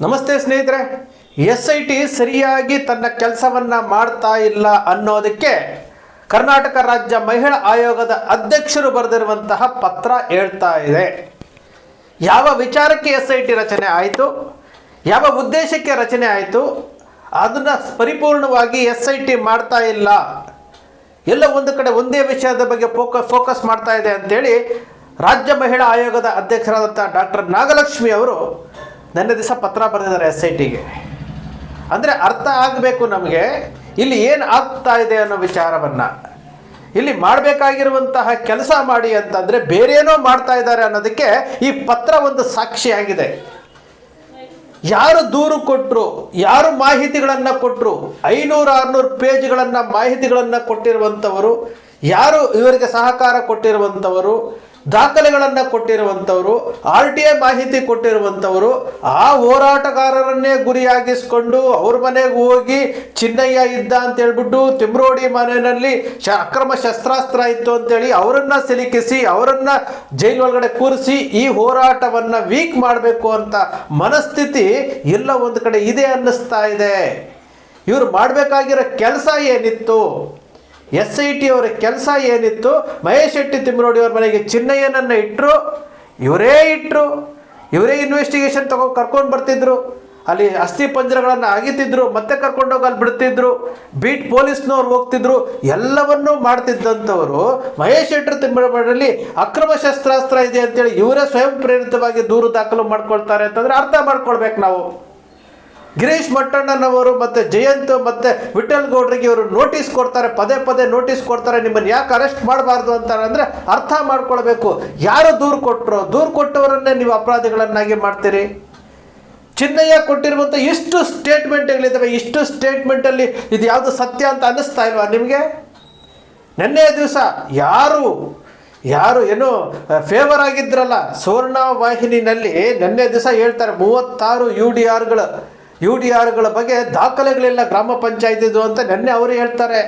ನಮಸ್ತೆ ಸ್ನೇಹಿತರೆ, S I T ಸರಿಯಾಗಿ ತನ್ನ ಕೆಲಸವನ್ನ ಮಾಡ್ತಾ ಇಲ್ಲ ಅನ್ನೋದಕ್ಕೆ ಕರ್ನಾಟಕ ರಾಜ್ಯ ಮಹಿಳಾ ಆಯೋಗದ ಅಧ್ಯಕ್ಷರು ಬರೆದಿರುವಂತಹ ಪತ್ರ ಹೇಳ್ತಾ ಇದೆ. ಯಾವ ವಿಚಾರಕ್ಕೆ ಎಸ್ ಐ ಟಿ ರಚನೆ ಆಯಿತು, ಯಾವ ಉದ್ದೇಶಕ್ಕೆ ರಚನೆ ಆಯಿತು, ಅದನ್ನು ಪರಿಪೂರ್ಣವಾಗಿ ಎಸ್ ಐ ಟಿ ಮಾಡ್ತಾ ಇಲ್ಲ, ಎಲ್ಲ ಒಂದು ಕಡೆ ಒಂದೇ ವಿಷಯದ ಬಗ್ಗೆ ಫೋಕಸ್ ಫೋಕಸ್ ಮಾಡ್ತಾ ಇದೆ ಅಂತೇಳಿ ರಾಜ್ಯ ಮಹಿಳಾ ಆಯೋಗದ ಅಧ್ಯಕ್ಷರಾದಂಥ ಡಾಕ್ಟರ್ ನಾಗಲಕ್ಷ್ಮಿ ಅವರು ನೆನ್ನೆ ದಿವಸ ಪತ್ರ ಬರೆದಿದ್ದಾರೆ ಎಸ್ ಐ ಟಿಗೆ ಅಂದರೆ ಅರ್ಥ ಆಗಬೇಕು ನಮಗೆ, ಇಲ್ಲಿ ಏನು ಆಗ್ತಾ ಇದೆ ಅನ್ನೋ ವಿಚಾರವನ್ನು. ಇಲ್ಲಿ ಮಾಡಬೇಕಾಗಿರುವಂತಹ ಕೆಲಸ ಮಾಡಿ ಅಂತಂದರೆ ಬೇರೇನೋ ಮಾಡ್ತಾ ಇದ್ದಾರೆ ಅನ್ನೋದಕ್ಕೆ ಈ ಪತ್ರ ಒಂದು ಸಾಕ್ಷಿಯಾಗಿದೆ ಯಾರು ದೂರು ಕೊಟ್ಟರು ಯಾರು ಮಾಹಿತಿಗಳನ್ನು ಕೊಟ್ಟರು ಐನೂರು, ಆರುನೂರು ಪೇಜ್ಗಳನ್ನು ಮಾಹಿತಿಗಳನ್ನು ಕೊಟ್ಟಿರುವಂಥವರು, ಯಾರು ಇವರಿಗೆ ಸಹಕಾರ ಕೊಟ್ಟಿರುವಂಥವರು ದಾಖಲೆಗಳನ್ನು ಕೊಟ್ಟಿರುವಂಥವರು, ಆರ್ ಟಿ ಐ ಮಾಹಿತಿ ಕೊಟ್ಟಿರುವಂಥವರು, ಆ ಹೋರಾಟಗಾರರನ್ನೇ ಗುರಿಯಾಗಿಸ್ಕೊಂಡು ಅವ್ರ ಮನೆಗೆ ಹೋಗಿ ಚಿನ್ನಯ್ಯ ಇದ್ದ ಅಂತ ಹೇಳ್ಬಿಟ್ಟು ತಿಮ್ರೋಡಿ ಮನೆಯಲ್ಲಿ ಶ ಅಕ್ರಮ ಶಸ್ತ್ರಾಸ್ತ್ರ ಇತ್ತು ಅಂತೇಳಿ ಅವರನ್ನ ಸಿಲುಕಿಸಿ, ಅವರನ್ನ ಜೈಲ್ ಒಳಗಡೆ ಕೂರಿಸಿ ಈ ಹೋರಾಟವನ್ನು ವೀಕ್ ಮಾಡಬೇಕು ಅಂತ ಮನಸ್ಥಿತಿ ಎಲ್ಲ ಒಂದು ಕಡೆ ಇದೆ ಅನ್ನಿಸ್ತಾ ಇದೆ. ಇವರು ಮಾಡಬೇಕಾಗಿರೋ ಕೆಲಸ ಏನಿತ್ತು? ಎಸ್ ಐ ಟಿ ಅವರ ಕೆಲಸ ಏನಿತ್ತು, ಮಹೇಶ್ ಶೆಟ್ಟಿ ತಿಮ್ಮರೋಡಿ ಅವ್ರ ಮನೆಗೆ ಚಿನ್ನಯ್ಯನನ್ನು ಇಟ್ಟರು ಇವರೇ ಇಟ್ಟರು ಇವರೇ ಇನ್ವೆಸ್ಟಿಗೇಷನ್ ತಗೊಂಡು ಕರ್ಕೊಂಡು ಬರ್ತಿದ್ರು, ಅಲ್ಲಿ ಅಸ್ಥಿ ಪಂಜರಗಳನ್ನು ಅಗಿತಿದ್ರು, ಮತ್ತೆ ಕರ್ಕೊಂಡೋಗಿ ಅಲ್ಲಿ ಬಿಡ್ತಿದ್ರು, ಬೀಟ್ ಪೊಲೀಸ್ನವ್ರು ಹೋಗ್ತಿದ್ರು, ಎಲ್ಲವನ್ನೂ ಮಾಡ್ತಿದ್ದಂಥವರು ಮಹೇಶ್ ಶೆಟ್ಟರ್ ತಿಮ್ಮರಮಠದಲ್ಲಿ ಅಕ್ರಮ ಶಸ್ತ್ರಾಸ್ತ್ರ ಇದೆ ಅಂತೇಳಿ ಇವರೇ ಸ್ವಯಂ ಪ್ರೇರಿತವಾಗಿ ದೂರು ದಾಖಲು ಮಾಡ್ಕೊಳ್ತಾರೆ ಅಂತಂದ್ರೆ ಅರ್ಥ ಮಾಡ್ಕೊಳ್ಬೇಕು ನಾವು. ಗಿರೀಶ್ ಮಟ್ಟಣ್ಣನವರು ಮತ್ತು ಜಯಂತ್ ಮತ್ತು ವಿಠಲ್ ಗೌಡ್ರಿಗೆ ಇವರು ನೋಟಿಸ್ ಕೊಡ್ತಾರೆ, ಪದೇ ಪದೇ ನೋಟಿಸ್ ಕೊಡ್ತಾರೆ, ನಿಮ್ಮನ್ನು ಯಾಕೆ ಅರೆಸ್ಟ್ ಮಾಡಬಾರ್ದು ಅಂತ ಅಂದರೆ ಅರ್ಥ ಮಾಡ್ಕೊಳ್ಬೇಕು. ಯಾರು ದೂರು ಕೊಟ್ಟರು ದೂರು ಕೊಟ್ಟವರನ್ನೇ ನೀವು ಅಪರಾಧಿಗಳನ್ನಾಗಿ ಮಾಡ್ತೀರಿ? ಚಿನ್ನಯ್ಯ ಕೊಟ್ಟಿರುವಂಥ ಇಷ್ಟು ಸ್ಟೇಟ್ಮೆಂಟ್ಗಳಿದ್ದಾವೆ ಇಷ್ಟು ಸ್ಟೇಟ್ಮೆಂಟಲ್ಲಿ ಇದು ಯಾವುದು ಸತ್ಯ ಅಂತ ಅನ್ನಿಸ್ತಾ ಇಲ್ವಾ ನಿಮಗೆ? ನಿನ್ನೆ ದಿವಸ ಯಾರು ಯಾರು ಏನು ಫೇವರ್ ಆಗಿದ್ರಲ್ಲ ಸುವರ್ಣ ವಾಹಿನಿನಲ್ಲಿ ನಿನ್ನೆ ದಿವಸ ಹೇಳ್ತಾರೆ, ಮೂವತ್ತಾರು ಯು ಡಿ ಆರ್ಗಳು ಯು ಡಿ ಆರ್ಗಳ ಬಗ್ಗೆ ದಾಖಲೆಗಳಿಲ್ಲ ಗ್ರಾಮ ಪಂಚಾಯತಿದು ಅಂತ ನೆನ್ನೆ ಅವರು ಹೇಳ್ತಾರೆ.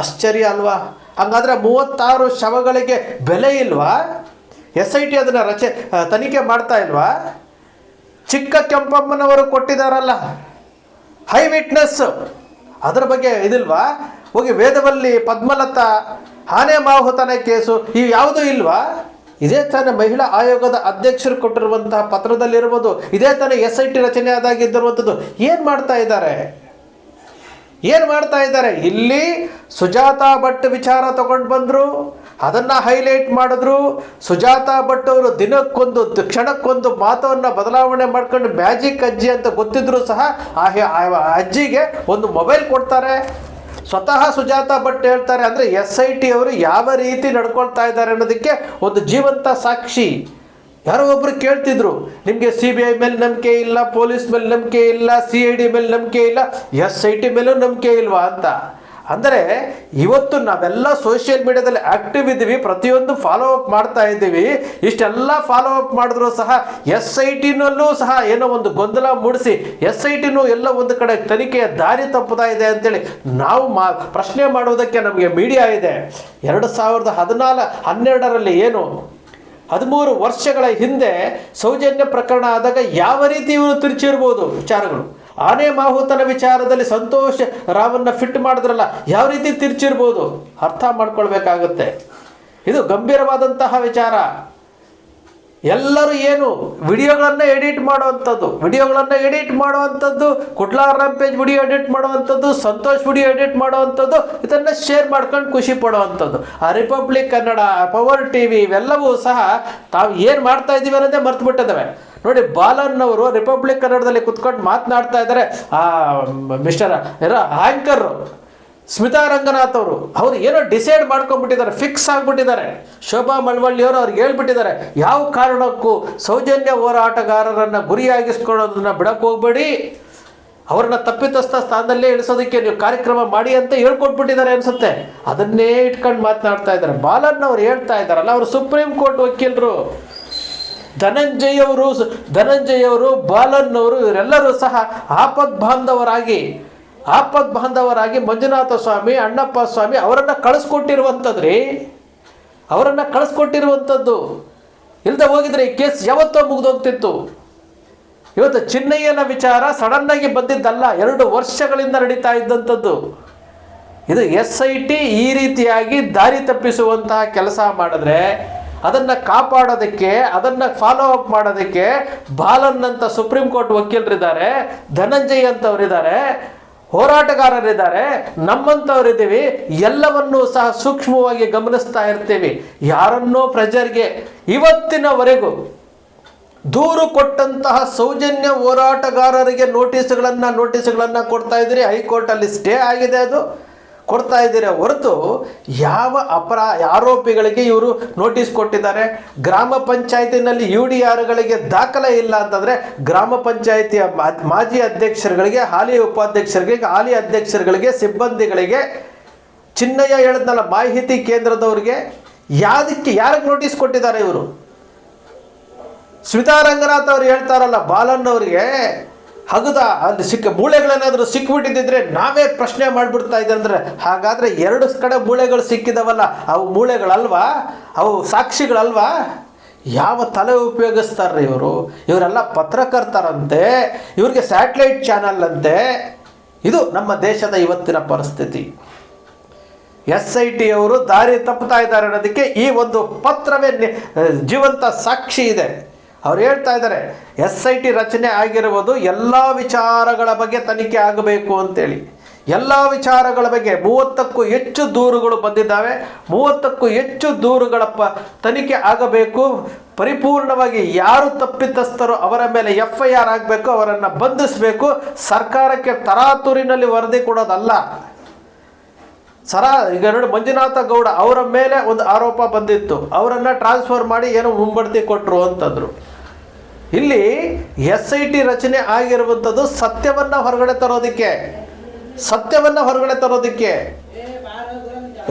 ಆಶ್ಚರ್ಯ ಅಲ್ವಾ? ಹಂಗಾದ್ರೆ ಮೂವತ್ತಾರು ಶವಗಳಿಗೆ ಬೆಲೆ ಇಲ್ವಾ? ಎಸ್ ಐ ಟಿ ಅದನ್ನು ರಚೆ ತನಿಖೆ ಮಾಡ್ತಾ ಇಲ್ವಾ? ಚಿಕ್ಕ ಕೆಂಪಮ್ಮನವರು ಕೊಟ್ಟಿದಾರಲ್ಲ, ಹೈ ವಿಟ್ನೆಸ್, ಅದರ ಬಗ್ಗೆ ಇದಿಲ್ವಾ? ಹೋಗಿ ವೇದವಲ್ಲಿ ಪದ್ಮಲತಾ ಆನೆ ಮಾಹುತನ ಕೇಸು, ಇವು ಯಾವುದೂ ಇಲ್ವಾ? ಇದೇ ತಾನೇ ಮಹಿಳಾ ಆಯೋಗದ ಅಧ್ಯಕ್ಷರು ಕೊಟ್ಟಿರುವಂತಹ ಪತ್ರದಲ್ಲಿರ್ಬೋದು ಇದೇ ತಾನೇ ಎಸ್ ಐ ಟಿ ರಚನೆ ಆದಾಗಿದ್ದಿರುವಂಥದ್ದು. ಏನು ಮಾಡ್ತಾ ಇದ್ದಾರೆ? ಏನು ಮಾಡ್ತಾ ಇದ್ದಾರೆ? ಇಲ್ಲಿ ಸುಜಾತಾ ಭಟ್ ವಿಚಾರ ತಗೊಂಡು ಬಂದರು, ಅದನ್ನು ಹೈಲೈಟ್ ಮಾಡಿದ್ರು. ಸುಜಾತಾ ಭಟ್ ಅವರು ದಿನಕ್ಕೊಂದು, ಕ್ಷಣಕ್ಕೊಂದು ಮಾತವನ್ನು ಬದಲಾವಣೆ ಮಾಡ್ಕೊಂಡು ಮ್ಯಾಜಿಕ್ ಅಜ್ಜಿ ಅಂತ ಗೊತ್ತಿದ್ರು ಸಹ ಆ ಅಜ್ಜಿಗೆ ಒಂದು ಮೊಬೈಲ್ ಕೊಡ್ತಾರೆ. ಸ್ವತಃ ಸುಜಾತ ಭಟ್ ಹೇಳ್ತಾರೆ ಅಂದರೆ ಎಸ್ ಐ ಟಿ ಅವರು ಯಾವ ರೀತಿ ನಡ್ಕೊಳ್ತಾ ಇದ್ದಾರೆ ಅನ್ನೋದಕ್ಕೆ ಒಂದು ಜೀವಂತ ಸಾಕ್ಷಿ. ಯಾರೋ ಒಬ್ರು ಕೇಳ್ತಿದ್ರು, ನಿಮಗೆ ಸಿ ಬಿ ಐ ಮೇಲೆ ನಂಬಿಕೆ ಇಲ್ಲ, ಪೊಲೀಸ್ ಮೇಲೆ ನಂಬಿಕೆ ಇಲ್ಲ ಸಿ ಐ ಡಿ ಮೇಲೆ ನಂಬಿಕೆ ಇಲ್ಲ ಎಸ್ ಐ ಟಿ ಮೇಲೂ ನಂಬಿಕೆ ಇಲ್ವಾ ಅಂತ. ಅಂದರೆ ಇವತ್ತು ನಾವೆಲ್ಲ ಸೋಷಿಯಲ್ ಮೀಡಿಯಾದಲ್ಲಿ ಆಕ್ಟಿವ್ ಇದ್ದೀವಿ, ಪ್ರತಿಯೊಂದು ಫಾಲೋ ಅಪ್ ಮಾಡ್ತಾ ಇದ್ದೀವಿ. ಇಷ್ಟೆಲ್ಲ ಫಾಲೋ ಅಪ್ ಮಾಡಿದ್ರು ಸಹ ಎಸ್ ಐ ಟಿನಲ್ಲೂ ಸಹ ಏನೋ ಒಂದು ಗೊಂದಲ ಮೂಡಿಸಿ ಎಸ್ ಐ ಟಿನೂ ಎಲ್ಲ ಒಂದು ಕಡೆ ತನಿಖೆಯ ದಾರಿ ತಪ್ಪುತ್ತಾ ಇದೆ ಅಂತೇಳಿ ನಾವು ಮಾ ಪ್ರಶ್ನೆ ಮಾಡುವುದಕ್ಕೆ ನಮಗೆ ಮೀಡಿಯಾ ಇದೆ. ಎರಡು ಸಾವಿರದ ಹದಿನಾಲ್ಕು ಹನ್ನೆರಡರಲ್ಲಿ ಏನು? ಹದಿಮೂರು ವರ್ಷಗಳ ಹಿಂದೆ ಸೌಜನ್ಯ ಪ್ರಕರಣ ಆದಾಗ ಯಾವ ರೀತಿ ಇವರು ತಿರುಚಿರ್ಬೋದು ವಿಚಾರಗಳು? ಆನೆ ಮಾಹುತನ ವಿಚಾರದಲ್ಲಿ ಸಂತೋಷ ರಾಮನ್ನ ಫಿಟ್ ಮಾಡಿದ್ರಲ್ಲ, ಯಾವ ರೀತಿ ತಿರುಚಿರ್ಬೋದು? ಅರ್ಥ ಮಾಡ್ಕೊಳ್ಬೇಕಾಗುತ್ತೆ. ಇದು ಗಂಭೀರವಾದಂತಹ ವಿಚಾರ. ಎಲ್ಲರೂ ಏನು ವಿಡಿಯೋಗಳನ್ನು ಎಡಿಟ್ ಮಾಡುವಂಥದ್ದು, ವಿಡಿಯೋಗಳನ್ನು ಎಡಿಟ್ ಮಾಡುವಂಥದ್ದು, ಕುಡ್ಲಾರ್ ರಂಪೇಜ್ ವಿಡಿಯೋ ಎಡಿಟ್ ಮಾಡುವಂಥದ್ದು, ಸಂತೋಷ್ ವಿಡಿಯೋ ಎಡಿಟ್ ಮಾಡುವಂಥದ್ದು, ಇದನ್ನು ಶೇರ್ ಮಾಡ್ಕೊಂಡು ಖುಷಿ ಪಡುವಂಥದ್ದು. ಆ republic Kannada, power T V ಇವೆಲ್ಲವೂ ಸಹ ತಾವು ಏನು ಮಾಡ್ತಾ ಇದ್ದೀವಿ ಅನ್ನೋದೇ ಮರ್ತು ಬಿಟ್ಟಿದ್ದಾವೆ ನೋಡಿ ಬಾಲನ್ನವರು ರಿಪಬ್ಲಿಕ್ ಕನ್ನಡದಲ್ಲಿ ಕುತ್ಕೊಂಡು ಮಾತನಾಡ್ತಾ ಇದ್ದಾರೆ. ಆ, ಮಿಸ್ಟರ್ ಯಾರ ಆಂಕರ್, ಸ್ಮಿತಾ ರಂಗನಾಥ್ ಅವರು, ಅವ್ರು ಏನೋ ಡಿಸೈಡ್ ಮಾಡ್ಕೊಂಡ್ಬಿಟ್ಟಿದ್ದಾರೆ ಫಿಕ್ಸ್ ಆಗಿಬಿಟ್ಟಿದ್ದಾರೆ. ಶೋಭಾ ಮಳವಳ್ಳಿಯವರು ಅವ್ರಿಗೆ ಹೇಳ್ಬಿಟ್ಟಿದ್ದಾರೆ, ಯಾವ ಕಾರಣಕ್ಕೂ ಸೌಜನ್ಯ ಹೋರಾಟಗಾರರನ್ನು ಗುರಿಯಾಗಿಸ್ಕೊಳ್ಳೋದನ್ನ ಬಿಡಕ್ಕೆ ಹೋಗ್ಬೇಡಿ. ಅವ್ರನ್ನ ತಪ್ಪಿತಸ್ಥ ಸ್ಥಾನದಲ್ಲೇ ಇಳಿಸೋದಕ್ಕೆ ನೀವು ಕಾರ್ಯಕ್ರಮ ಮಾಡಿ ಅಂತ ಹೇಳ್ಕೊಟ್ಬಿಟ್ಟಿದ್ದಾರೆ ಅನ್ಸುತ್ತೆ. ಅದನ್ನೇ ಇಟ್ಕೊಂಡು ಮಾತನಾಡ್ತಾ ಇದ್ದಾರೆ. ಬಾಲನ್ ಅವ್ರು ಹೇಳ್ತಾ ಇದ್ದಾರಲ್ಲ, ಅವರು ಸುಪ್ರೀಂ ಕೋರ್ಟ್ ವಕೀಲರು. ಧನಂಜಯ್ ಅವರು ಬಾಲನ್ನವರು, ಇವರೆಲ್ಲರೂ ಸಹ ಆಪದ್ ಬಾಂಧವರಾಗಿ ಆಪದ್ ಬಾಂಧವರಾಗಿ ಮಂಜುನಾಥ ಸ್ವಾಮಿ, ಅಣ್ಣಪ್ಪ ಸ್ವಾಮಿ ಅವರನ್ನು ಕಳಿಸ್ಕೊಟ್ಟಿರುವಂಥದ್ರಿ ಅವರನ್ನು ಕಳಿಸ್ಕೊಟ್ಟಿರುವಂಥದ್ದು ಇಲ್ಲದೆ ಹೋಗಿದ್ರೆ ಈ ಕೇಸ್ ಯಾವತ್ತೋ ಮುಗಿದೋಗ್ತಿತ್ತು. ಇವತ್ತು ಚಿನ್ನಯ್ಯನ ವಿಚಾರ ಸಡನ್ ಆಗಿ ಬಂದಿದ್ದಲ್ಲ, ಎರಡು ವರ್ಷಗಳಿಂದ ನಡೀತಾ ಇದ್ದಂಥದ್ದು ಇದು ಎಸ್ ಐ ಟಿ ಈ ರೀತಿಯಾಗಿ ದಾರಿ ತಪ್ಪಿಸುವಂತಹ ಕೆಲಸ ಮಾಡಿದ್ರೆ ಅದನ್ನು ಕಾಪಾಡೋದಕ್ಕೆ, ಅದನ್ನು ಫಾಲೋ ಅಪ್ ಮಾಡೋದಕ್ಕೆ ಬಾಲನ್ ಅಂತ ಸುಪ್ರೀಂ ಕೋರ್ಟ್ ವಕೀಲರಿದ್ದಾರೆ, ಧನಂಜಯ್ ಅಂತವರಿದ್ದಾರೆ, ಹೋರಾಟಗಾರರಿದ್ದಾರೆ ನಮ್ಮಂಥವರಿದ್ದೀವಿ ಎಲ್ಲವನ್ನೂ ಸಹ ಸೂಕ್ಷ್ಮವಾಗಿ ಗಮನಿಸ್ತಾ ಇರ್ತೀವಿ. ಯಾರನ್ನೋ ಪ್ರಜರಿಗೆ ಇವತ್ತಿನವರೆಗೂ ದೂರು ಕೊಟ್ಟಂತಹ ಸೌಜನ್ಯ ಹೋರಾಟಗಾರರಿಗೆ ನೋಟಿಸ್ಗಳನ್ನು ನೋಟಿಸ್ಗಳನ್ನು ಕೊಡ್ತಾ ಇದ್ದೀರಿ. ಹೈಕೋರ್ಟಲ್ಲಿ ಸ್ಟೇ ಆಗಿದೆ ಅದು. ಕೊಡ್ತಾ ಇದ್ದೀರ ಹೊರತು ಯಾವ ಅಪರಾ ಆರೋಪಿಗಳಿಗೆ ಇವರು ನೋಟಿಸ್ ಕೊಟ್ಟಿದ್ದಾರೆ? ಗ್ರಾಮ ಪಂಚಾಯತಿನಲ್ಲಿ ಯು ಡಿ ಆರ್ಗಳಿಗೆ ದಾಖಲೆ ಇಲ್ಲ ಅಂತಂದರೆ ಗ್ರಾಮ ಪಂಚಾಯತಿಯ ಮಾಜಿ ಅಧ್ಯಕ್ಷರುಗಳಿಗೆ, ಹಾಲಿ ಉಪಾಧ್ಯಕ್ಷರಿಗೆ ಹಾಲಿ ಅಧ್ಯಕ್ಷರುಗಳಿಗೆ, ಸಿಬ್ಬಂದಿಗಳಿಗೆ ಚಿನ್ನಯ್ಯ ಹೇಳಿದ್ನಲ್ಲ, ಮಾಹಿತಿ ಕೇಂದ್ರದವ್ರಿಗೆ ಯಾದಕ್ಕೆ, ಯಾರಿಗೆ ನೋಟಿಸ್ ಕೊಟ್ಟಿದ್ದಾರೆ ಇವರು? ಸ್ಮಿತಾ ರಂಗನಾಥ್ ಅವ್ರು ಹೇಳ್ತಾರಲ್ಲ ಬಾಲಣ್ಣವ್ರಿಗೆ ಹಗದ ಅಲ್ಲಿ ಸಿಕ್ಕ ಮೂಳೆಗಳೇನಾದರೂ ಸಿಕ್ಕಿಬಿಟ್ಟಿದ್ದಿದ್ರೆ ನಾವೇ ಪ್ರಶ್ನೆ ಮಾಡಿಬಿಡ್ತಾ ಇದ್ದೆ ಅಂದ್ರೆ, ಹಾಗಾದ್ರೆ ಎರಡು ಕಡೆ ಮೂಳೆಗಳು ಸಿಕ್ಕಿದವಲ್ಲ, ಅವು ಮೂಳೆಗಳಲ್ವಾ? ಅವು ಸಾಕ್ಷಿಗಳಲ್ವಾ? ಯಾವ ತಲೆ ಉಪಯೋಗಿಸ್ತಾರ್ರಿ ಇವರು? ಇವರೆಲ್ಲ ಪತ್ರಕರ್ತರಂತೆ, ಇವ್ರಿಗೆ ಸ್ಯಾಟಲೈಟ್ ಚಾನಲ್ ಅಂತೆ. ಇದು ನಮ್ಮ ದೇಶದ ಇವತ್ತಿನ ಪರಿಸ್ಥಿತಿ. ಎಸ್ ಐ ಟಿ ಅವರು ದಾರಿ ತಪ್ಪುತ್ತಾ ಇದ್ದಾರೆ ಅನ್ನೋದಕ್ಕೆ ಈ ಒಂದು ಪತ್ರವೇ ಜೀವಂತ ಸಾಕ್ಷಿ ಇದೆ. ಅವ್ರು ಹೇಳ್ತಾ ಇದ್ದಾರೆ, ಎಸ್ ಐ ಟಿ ರಚನೆ ಆಗಿರುವುದು ಎಲ್ಲ ವಿಚಾರಗಳ ಬಗ್ಗೆ ತನಿಖೆ ಆಗಬೇಕು ಅಂತೇಳಿ. ಎಲ್ಲ ವಿಚಾರಗಳ ಬಗ್ಗೆ ಮೂವತ್ತಕ್ಕೂ ಹೆಚ್ಚು ದೂರುಗಳು ಬಂದಿದ್ದಾವೆ, ಮೂವತ್ತಕ್ಕೂ ಹೆಚ್ಚು ದೂರುಗಳ ಪ, ತನಿಖೆ ಆಗಬೇಕು. ಪರಿಪೂರ್ಣವಾಗಿ ಯಾರು ತಪ್ಪಿತಸ್ಥರು ಅವರ ಮೇಲೆ ಎಫ್ ಐ ಆರ್ ಆಗಬೇಕು, ಅವರನ್ನು ಬಂಧಿಸಬೇಕು, ಸರ್ಕಾರಕ್ಕೆ ತರಾತುರಿನಲ್ಲಿ ವರದಿ ಕೊಡೋದಲ್ಲ. ಸರ, ಈಗ ನೋಡಿ ಮಂಜುನಾಥ ಗೌಡ ಅವರ ಮೇಲೆ ಒಂದು ಆರೋಪ ಬಂದಿತ್ತು, ಅವರನ್ನು ಟ್ರಾನ್ಸ್ಫರ್ ಮಾಡಿ ಏನೋ ಮುಂಬಡ್ತಿ ಕೊಟ್ಟರು ಅಂತಂದರು. ಇಲ್ಲಿ ಎಸ್ ಐ ಟಿ ರಚನೆ ಆಗಿರುವಂಥದ್ದು ಸತ್ಯವನ್ನು ಹೊರಗಡೆ ತರೋದಕ್ಕೆ, ಸತ್ಯವನ್ನು ಹೊರಗಡೆ ತರೋದಕ್ಕೆ.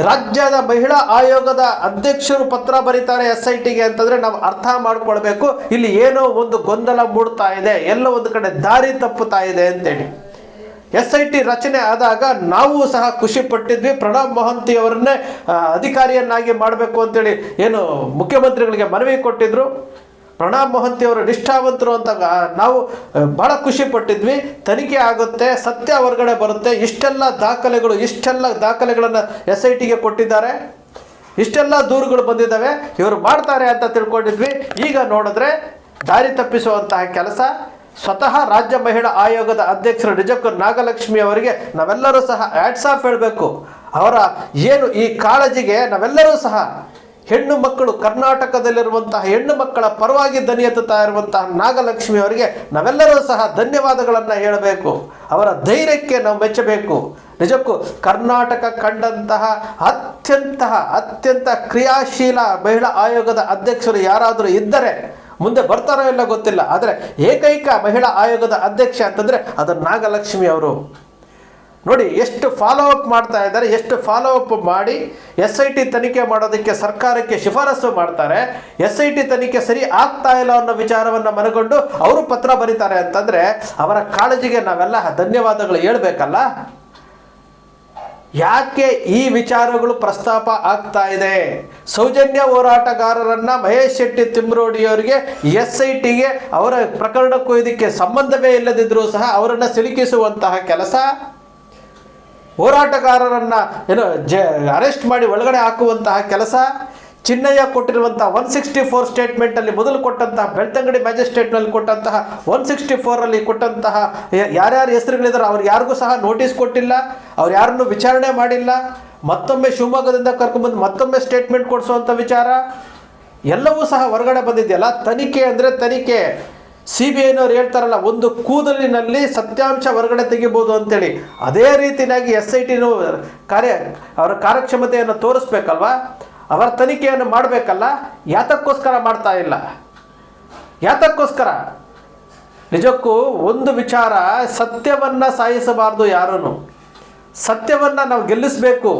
ರಾಜ್ಯದ ಮಹಿಳಾ ಆಯೋಗದ ಅಧ್ಯಕ್ಷರು ಪತ್ರ ಬರೀತಾರೆ ಎಸ್ ಐ ಟಿಗೆ ಅಂತಂದ್ರೆ ನಾವು ಅರ್ಥ ಮಾಡ್ಕೊಳ್ಬೇಕು. ಇಲ್ಲಿ ಏನೋ ಒಂದು ಗೊಂದಲ ಮೂಡ್ತಾ ಇದೆ, ಎಲ್ಲೋ ಒಂದು ಕಡೆ ದಾರಿ ತಪ್ಪುತ್ತಾ ಇದೆ ಅಂತೇಳಿ. ಎಸ್ ಐ ಟಿ ರಚನೆ ಆದಾಗ ನಾವು ಸಹ ಖುಷಿ ಪಟ್ಟಿದ್ವಿ. ಪ್ರಣಬ್ ಮೊಹಂತಿ ಅವರನ್ನೇ ಅಧಿಕಾರಿಯನ್ನಾಗಿ ಮಾಡಬೇಕು ಅಂತೇಳಿ ಏನು ಮುಖ್ಯಮಂತ್ರಿಗಳಿಗೆ ಮನವಿ ಕೊಟ್ಟಿದ್ರು. ಪ್ರಣಬ್ ಮೊಹಂತಿ ಅವರು ನಿಷ್ಠಾವಂತರು ಅಂತ ನಾವು ಬಹಳ ಖುಷಿ ಪಟ್ಟಿದ್ವಿ. ತನಿಖೆ ಆಗುತ್ತೆ, ಸತ್ಯ ಹೊರಗಡೆ ಬರುತ್ತೆ. ಇಷ್ಟೆಲ್ಲ ದಾಖಲೆಗಳು, ಇಷ್ಟೆಲ್ಲ ದಾಖಲೆಗಳನ್ನು ಎಸ್ ಐ ಟಿಗೆ ಕೊಟ್ಟಿದ್ದಾರೆ. ಇಷ್ಟೆಲ್ಲ ದೂರುಗಳು ಬಂದಿದ್ದಾವೆ. ಇವರು ಮಾಡ್ತಾರೆ ಅಂತ ತಿಳ್ಕೊಂಡಿದ್ವಿ. ಈಗ ನೋಡಿದ್ರೆ ದಾರಿ ತಪ್ಪಿಸುವಂತಹ ಕೆಲಸ. ಸ್ವತಃ ರಾಜ್ಯ ಮಹಿಳಾ ಆಯೋಗದ ಅಧ್ಯಕ್ಷರು ನಿಜಕ್ಕೂ ನಾಗಲಕ್ಷ್ಮಿ ಅವರಿಗೆ ನಾವೆಲ್ಲರೂ ಸಹ ಆಫ್ ಹೇಳಬೇಕು. ಅವರ ಏನು ಈ ಕಾಳಜಿಗೆ ನಾವೆಲ್ಲರೂ ಸಹ ಹೆಣ್ಣು ಮಕ್ಕಳು ಕರ್ನಾಟಕದಲ್ಲಿರುವಂತಹ ಹೆಣ್ಣು ಮಕ್ಕಳ ಪರವಾಗಿ ದನಿ ಎತ್ತುತ್ತಾ ಇರುವಂತಹ ನಾಗಲಕ್ಷ್ಮಿ ಅವರಿಗೆ ನಾವೆಲ್ಲರೂ ಸಹ ಧನ್ಯವಾದಗಳನ್ನು ಹೇಳಬೇಕು. ಅವರ ಧೈರ್ಯಕ್ಕೆ ನಾವು ಮೆಚ್ಚಬೇಕು. ನಿಜಕ್ಕೂ ಕರ್ನಾಟಕ ಕಂಡಂತಹ ಅತ್ಯಂತ ಅತ್ಯಂತ ಕ್ರಿಯಾಶೀಲ ಮಹಿಳಾ ಆಯೋಗದ ಅಧ್ಯಕ್ಷರು ಯಾರಾದರೂ ಇದ್ದರೆ ಮುಂದೆ ಬರ್ತಾರೋ ಇಲ್ಲ ಗೊತ್ತಿಲ್ಲ. ಆದರೆ ಏಕೈಕ ಮಹಿಳಾ ಆಯೋಗದ ಅಧ್ಯಕ್ಷ ಅಂತಂದರೆ ಅದು ನಾಗಲಕ್ಷ್ಮಿ ಅವರು. ನೋಡಿ, ಎಷ್ಟು ಫಾಲೋ ಅಪ್ ಮಾಡ್ತಾ ಇದ್ದಾರೆ, ಎಷ್ಟು ಫಾಲೋ ಅಪ್ ಮಾಡಿ ಎಸ್ ಐ ಟಿ ತನಿಖೆ ಮಾಡೋದಕ್ಕೆ ಸರ್ಕಾರಕ್ಕೆ ಶಿಫಾರಸು ಮಾಡ್ತಾರೆ. ಎಸ್ ಐ ಟಿ ತನಿಖೆ ಸರಿ ಆಗ್ತಾ ಇಲ್ಲ ಅನ್ನೋ ವಿಚಾರವನ್ನು ಮನಗೊಂಡು ಅವರು ಪತ್ರ ಬರೀತಾರೆ ಅಂತಂದರೆ ಅವರ ಕಾಳಜಿಗೆ ನಾವೆಲ್ಲ ಧನ್ಯವಾದಗಳು ಹೇಳ್ಬೇಕಲ್ಲ? ಯಾಕೆ ಈ ವಿಚಾರಗಳು ಪ್ರಸ್ತಾಪ ಆಗ್ತಾ ಇದೆ? ಸೌಜನ್ಯ ಹೋರಾಟಗಾರರನ್ನ ಮಹೇಶ್ ಶೆಟ್ಟಿ ತಿಮ್ರೋಡಿಯವರಿಗೆ ಎಸ್ ಐ ಟಿಗೆ ಅವರ ಪ್ರಕರಣಕ್ಕೂ ಇದಕ್ಕೆ ಸಂಬಂಧವೇ ಇಲ್ಲದಿದ್ದರೂ ಸಹ ಅವರನ್ನು ಸಿಲುಕಿಸುವಂತಹ ಕೆಲಸ ಹೋರಾಟಗಾರರನ್ನ ಏನು ಜ, ಅರೆಸ್ಟ್ ಮಾಡಿ ಒಳಗಡೆ ಹಾಕುವಂತಹ ಕೆಲಸ, ಚಿನ್ನಯ್ಯ ಕೊಟ್ಟಿರುವಂತಹ ಒನ್ ಸಿಕ್ಸ್ಟಿ ಫೋರ್ ಸ್ಟೇಟ್ಮೆಂಟಲ್ಲಿ ಮೊದಲು ಕೊಟ್ಟಂತಹ, ಬೆಳ್ತಂಗಡಿ ಮ್ಯಾಜಿಸ್ಟ್ರೇಟ್ನಲ್ಲಿ ಕೊಟ್ಟಂತಹ ಒನ್ ಸಿಕ್ಸ್ಟಿ ಫೋರಲ್ಲಿ ಕೊಟ್ಟಂತಹ ಯಾರ್ಯಾರು ಹೆಸರುಗಳಿದ್ದಾರೆ ಅವ್ರು ಯಾರಿಗೂ ಸಹ ನೋಟಿಸ್ ಕೊಟ್ಟಿಲ್ಲ, ಅವ್ರು ಯಾರನ್ನು ವಿಚಾರಣೆ ಮಾಡಿಲ್ಲ. ಮತ್ತೊಮ್ಮೆ ಶಿವಮೊಗ್ಗದಿಂದ ಕರ್ಕೊಂಡ್ಬಂದು ಮತ್ತೊಮ್ಮೆ ಸ್ಟೇಟ್ಮೆಂಟ್ ಕೊಡಿಸುವಂಥ ವಿಚಾರ. ಎಲ್ಲವೂ ಸಹ ಹೊರಗಡೆ ಬಂದಿದೆಯಲ್ಲ ತನಿಖೆ ಅಂದರೆ ತನಿಖೆ. ಸಿ ಬಿ ಐನವ್ರು ಹೇಳ್ತಾರಲ್ಲ, ಒಂದು ಕೂದಲಿನಲ್ಲಿ ಸತ್ಯಾಂಶ ಹೊರಗಡೆ ತೆಗಿಬೋದು ಅಂತೇಳಿ. ಅದೇ ರೀತಿಯಾಗಿ ಎಸ್ ಐ ಟಿನೂ ಕಾರ್ಯ, ಅವರ ಕಾರ್ಯಕ್ಷಮತೆಯನ್ನು ತೋರಿಸ್ಬೇಕಲ್ವಾ? ಅವರ ತನಿಖೆಯನ್ನು ಮಾಡಬೇಕಲ್ಲ? ಯಾತಕ್ಕೋಸ್ಕರ ಮಾಡ್ತಾ ಇಲ್ಲ? ಯಾತಕ್ಕೋಸ್ಕರ? ನಿಜಕ್ಕೂ ಒಂದು ವಿಚಾರ, ಸತ್ಯವನ್ನು ಸಾಯಿಸಬಾರ್ದು ಯಾರೂ ಸತ್ಯವನ್ನು ನಾವು ಗೆಲ್ಲಿಸಬೇಕು.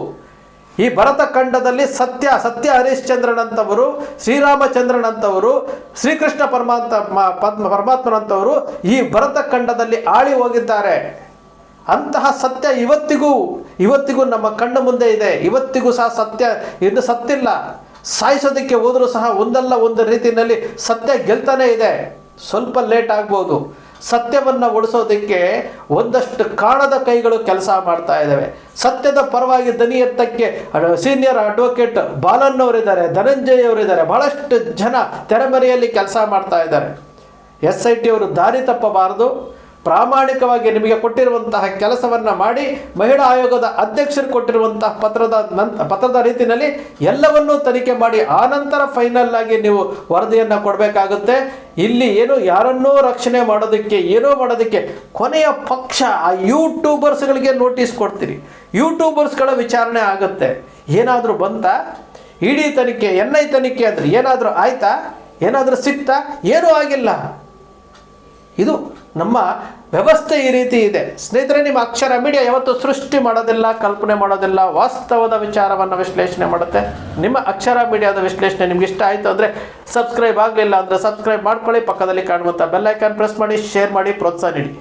ಈ ಭರತಖಂಡದಲ್ಲಿ ಸತ್ಯ ಸತ್ಯ ಹರಿಶ್ಚಂದ್ರನಂತವರು ಶ್ರೀರಾಮಚಂದ್ರನಂಥವರು, ಶ್ರೀಕೃಷ್ಣ ಪರಮಾತ್ಮ ಪದ್ಮ ಪರಮಾತ್ಮನಂತವರು ಈ ಭರತಖಂಡದಲ್ಲಿ ಆಳಿ ಹೋಗಿದ್ದಾರೆ. ಅಂತಹ ಸತ್ಯ ಇವತ್ತಿಗೂ ಇವತ್ತಿಗೂ ನಮ್ಮ ಕಣ್ಣ ಮುಂದೆ ಇದೆ. ಇವತ್ತಿಗೂ ಸಹ ಸತ್ಯ ಇನ್ನು ಸತ್ತಿಲ್ಲ. ಸಾಯಿಸೋದಕ್ಕೆ ಹೋದರೂ ಸಹ ಒಂದಲ್ಲ ಒಂದು ರೀತಿಯಲ್ಲಿ ಸತ್ಯ ಗೆಲ್ತಾನೇ ಇದೆ. ಸ್ವಲ್ಪ ಲೇಟ್ ಆಗ್ಬೋದು. ಸತ್ಯವನ್ನು ಓಡಿಸೋದಕ್ಕೆ ಒಂದಷ್ಟು ಕಾಣದ ಕೈಗಳು ಕೆಲಸ ಮಾಡ್ತಾ ಇದ್ದಾವೆ. ಸತ್ಯದ ಪರವಾಗಿ ದನಿ ಎತ್ತಕ್ಕೆ ಸೀನಿಯರ್ ಅಡ್ವೊಕೇಟ್ ಬಾಲನ್ನವರಿದ್ದಾರೆ ಧನಂಜಯ್ ಅವರಿದ್ದಾರೆ ಬಹಳಷ್ಟು ಜನ ತೆರೆಮರೆಯಲ್ಲಿ ಕೆಲಸ ಮಾಡ್ತಾ ಇದ್ದಾರೆ. ಎಸ್ ಐ ಟಿ ಅವರು ದಾರಿ ತಪ್ಪಬಾರದು. ಪ್ರಾಮಾಣಿಕವಾಗಿ ನಿಮಗೆ ಕೊಟ್ಟಿರುವಂತಹ ಕೆಲಸವನ್ನು ಮಾಡಿ ಮಹಿಳಾ ಆಯೋಗದ ಅಧ್ಯಕ್ಷರು ಕೊಟ್ಟಿರುವಂತಹ ಪತ್ರದ ಪತ್ರದ ರೀತಿಯಲ್ಲಿ ಎಲ್ಲವನ್ನೂ ತನಿಖೆ ಮಾಡಿ ಆನಂತರ ಫೈನಲ್ ಆಗಿ ನೀವು ವರದಿಯನ್ನು ಕೊಡಬೇಕಾಗುತ್ತೆ. ಇಲ್ಲಿ ಏನು ಯಾರನ್ನೂ ರಕ್ಷಣೆ ಮಾಡೋದಕ್ಕೆ, ಏನೋ ಮಾಡೋದಕ್ಕೆ ಕೊನೆಯ ಪಕ್ಷ ಆ ಯೂಟ್ಯೂಬರ್ಸ್ಗಳಿಗೆ ನೋಟಿಸ್ ಕೊಡ್ತೀರಿ. ಯೂಟ್ಯೂಬರ್ಸ್ಗಳ ವಿಚಾರಣೆ ಆಗುತ್ತೆ. ಏನಾದರೂ ಬಂತಾ? ಇಡೀ ತನಿಖೆ ಎನ್ ಐ ತನಿಖೆ ಅಂದ್ರೆ ಏನಾದರೂ ಆಯ್ತಾ? ಏನಾದರೂ ಸಿಕ್ತಾ ಏನೂ ಆಗಿಲ್ಲ. ಇದು ನಮ್ಮ ವ್ಯವಸ್ಥೆ ಈ ರೀತಿ ಇದೆ. ಸ್ನೇಹಿತರೆ, ನಿಮ್ಮ ಅಕ್ಷರ ಮೀಡಿಯಾ ಯಾವತ್ತೂ ಸೃಷ್ಟಿ ಮಾಡೋದಿಲ್ಲ, ಕಲ್ಪನೆ ಮಾಡೋದಿಲ್ಲ, ವಾಸ್ತವದ ವಿಚಾರವನ್ನು ವಿಶ್ಲೇಷಣೆ ಮಾಡುತ್ತೆ. ನಿಮ್ಮ ಅಕ್ಷರ ಮೀಡಿಯಾದ ವಿಶ್ಲೇಷಣೆ ನಿಮ್ಗೆ ಇಷ್ಟ ಆಯಿತು ಅಂದರೆ ಸಬ್ಸ್ಕ್ರೈಬ್ ಆಗಲಿಲ್ಲ ಅಂದರೆ ಸಬ್ಸ್ಕ್ರೈಬ್ ಮಾಡ್ಕೊಳ್ಳಿ. ಪಕ್ಕದಲ್ಲಿ ಕಾಣುವಂಥ ಬೆಲ್ ಐಕಾನ್ ಪ್ರೆಸ್ ಮಾಡಿ, ಶೇರ್ ಮಾಡಿ, ಪ್ರೋತ್ಸಾಹ ನೀಡಿ.